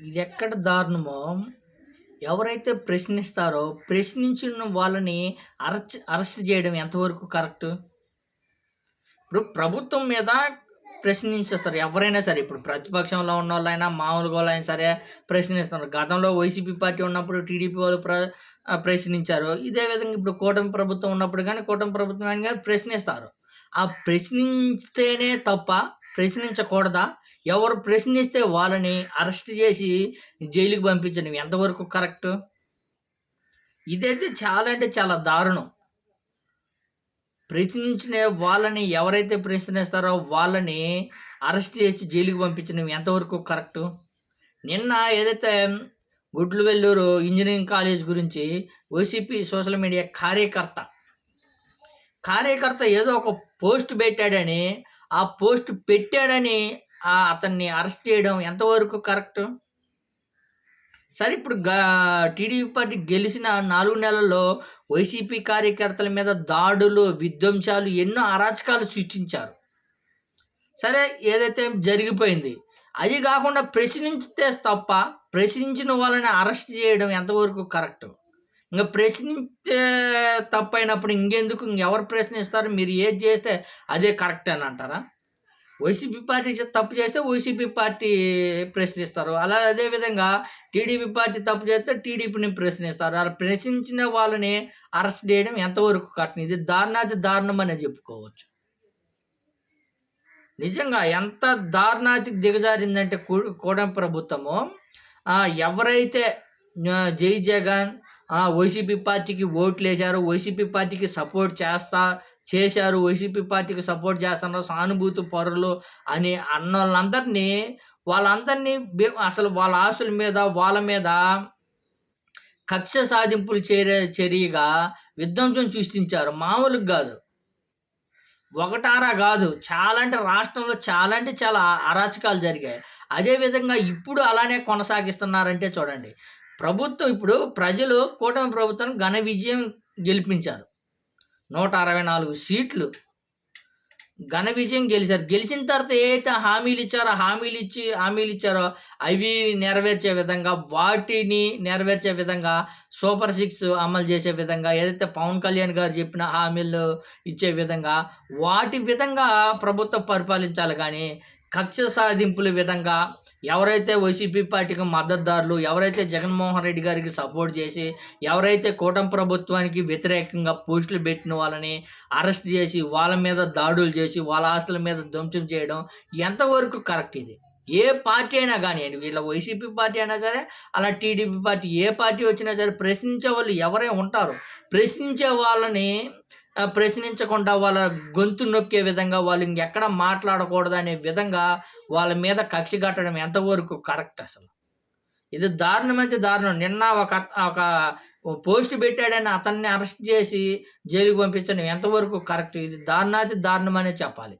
ఇది ఎక్కడ దారుణమో? ఎవరైతే ప్రశ్నిస్తారో ప్రశ్నించిన వాళ్ళని అరెస్ట్ అరెస్ట్ చేయడం ఎంతవరకు కరెక్ట్? ఇప్పుడు ప్రభుత్వం మీద ప్రశ్నించేస్తారు. ఎవరైనా సరే ఇప్పుడు ప్రతిపక్షంలో ఉన్న వాళ్ళైనా మామూలుగా వాళ్ళైనా సరే ప్రశ్నిస్తున్నారు. గతంలో వైసీపీ పార్టీ ఉన్నప్పుడు టీడీపీ వాళ్ళు ప్ర ప్రశ్నించారు. ఇదే విధంగా ఇప్పుడు కూటమి ప్రభుత్వం ఉన్నప్పుడు కానీ కూటమి ప్రభుత్వం కానీ ప్రశ్నిస్తారు. ఆ ప్రశ్నిస్తేనే తప్ప ప్రశ్నించకూడదా? ఎవరు ప్రశ్నిస్తే వాళ్ళని అరెస్ట్ చేసి జైలుకి పంపించడం ఎంతవరకు కరెక్ట్? ఇదైతే చాలా అంటే చాలా దారుణం. ప్రశ్నించిన వాళ్ళని ఎవరైతే ప్రశ్నిస్తారో వాళ్ళని అరెస్ట్ చేసి జైలుకి పంపించడం ఎంతవరకు కరెక్ట్? నిన్న ఏదైతే గుడ్లు వెల్లూరు ఇంజనీరింగ్ కాలేజ్ గురించి వైసీపీ సోషల్ మీడియా కార్యకర్త కార్యకర్త ఏదో ఒక పోస్ట్ పెట్టాడని ఆ పోస్ట్ పెట్టాడని అతన్ని అరెస్ట్ చేయడం ఎంతవరకు కరెక్ట్? సరే ఇప్పుడు గా టీడీపీ పార్టీ గెలిచిన నాలుగు నెలల్లో వైసీపీ కార్యకర్తల మీద దాడులు విధ్వంసాలు ఎన్నో అరాచకాలు సృష్టించారు. సరే ఏదైతే జరిగిపోయింది అది కాకుండా ప్రశ్నించితే తప్ప ప్రశ్నించిన వాళ్ళని అరెస్ట్ చేయడం ఎంతవరకు కరెక్ట్? ఇంకా ప్రశ్నించే తప్పైనప్పుడు ఇంకెందుకు? ఇంకెవరు ప్రశ్నిస్తారు? మీరు ఏది చేస్తే అదే కరెక్ట్ అని అంటారా? వైసీపీ పార్టీ తప్పు చేస్తే వైసీపీ పార్టీ ప్రశ్నిస్తారు. అలా అదేవిధంగా టీడీపీ పార్టీ తప్పు చేస్తే టీడీపీని ప్రశ్నిస్తారు. అలా ప్రశ్నించిన వాళ్ళని అరెస్ట్ చేయడం ఎంతవరకు కరెక్ట్ ఇది దారుణాది దారుణం అనే చెప్పుకోవచ్చు. నిజంగా ఎంత దారుణాతికి దిగజారిందంటే కూ- ప్రభుత్వము. ఎవరైతే జై జగన్ వైసీపీ పార్టీకి ఓట్లు వేశారు వైసీపీ పార్టీకి సపోర్ట్ చేస్తా చేశారు. వైసీపీ పార్టీకి సపోర్ట్ చేస్తున్నారు. సానుభూతి పరులు అని అన్న వాళ్ళందరినీ వాళ్ళందరినీ అసలు వాళ్ళ ఆస్తుల మీద వాళ్ళ మీద కక్ష సాధింపులు చేరే చర్యగా విధ్వంసం సృష్టించారు. మామూలుగా కాదు. ఒకటారా కాదు. చాలా అంటే రాష్ట్రంలో చాలా అంటే చాలా అరాచకాలు జరిగాయి. అదేవిధంగా ఇప్పుడు అలానే కొనసాగిస్తున్నారంటే చూడండి. ప్రభుత్వం ఇప్పుడు ప్రజలు కూటమి ప్రభుత్వం ఘన విజయం గెలిపించారు. నూట అరవై నాలుగు సీట్లు. ఘన విజయం గెలిచారు. గెలిచిన తర్వాత ఏదైతే హామీలు ఇచ్చారో హామీలు ఇచ్చి హామీలు ఇచ్చారో అవి నెరవేర్చే విధంగా వాటిని నెరవేర్చే విధంగా సూపర్ సిక్స్ అమలు చేసే విధంగా ఏదైతే పవన్ కళ్యాణ్ గారు చెప్పిన హామీలు ఇచ్చే విధంగా వాటి విధంగా ప్రభుత్వం పరిపాలించాలి. కానీ కక్ష సాధింపుల విధంగా ఎవరైతే వైసీపీ పార్టీకి మద్దతుదారులు ఎవరైతే జగన్మోహన్ రెడ్డి గారికి సపోర్ట్ చేసి ఎవరైతే కూటమి ప్రభుత్వానికి వ్యతిరేకంగా పోస్టులు పెట్టిన వాళ్ళని అరెస్ట్ చేసి వాళ్ళ మీద దాడులు చేసి వాళ్ళ ఆస్తుల మీద ధ్వంసం చేయడం ఎంతవరకు కరెక్ట్ ఇది? ఏ పార్టీ అయినా కానివ్వండి వీళ్ళ వైసీపీ పార్టీ అయినా సరే అలా టీడీపీ పార్టీ ఏ పార్టీ వచ్చినా సరే ప్రశ్నించే వాళ్ళు ఎవరే ఉంటారు? ప్రశ్నించే వాళ్ళని ప్రశ్నించకుండా వాళ్ళ గొంతు నొక్కే విధంగా వాళ్ళు ఇంకెక్కడ మాట్లాడకూడదు అనే విధంగా వాళ్ళ మీద కక్షి కట్టడం ఎంతవరకు కరెక్ట్ అసలు? ఇది దారుణమైతే దారుణం. నిన్న ఒక ఒక పోస్ట్ పెట్టాడని అతన్ని అరెస్ట్ చేసి జైలుకి పంపించడం ఎంతవరకు కరెక్ట్? ఇది దారుణాతి దారుణం అనే చెప్పాలి.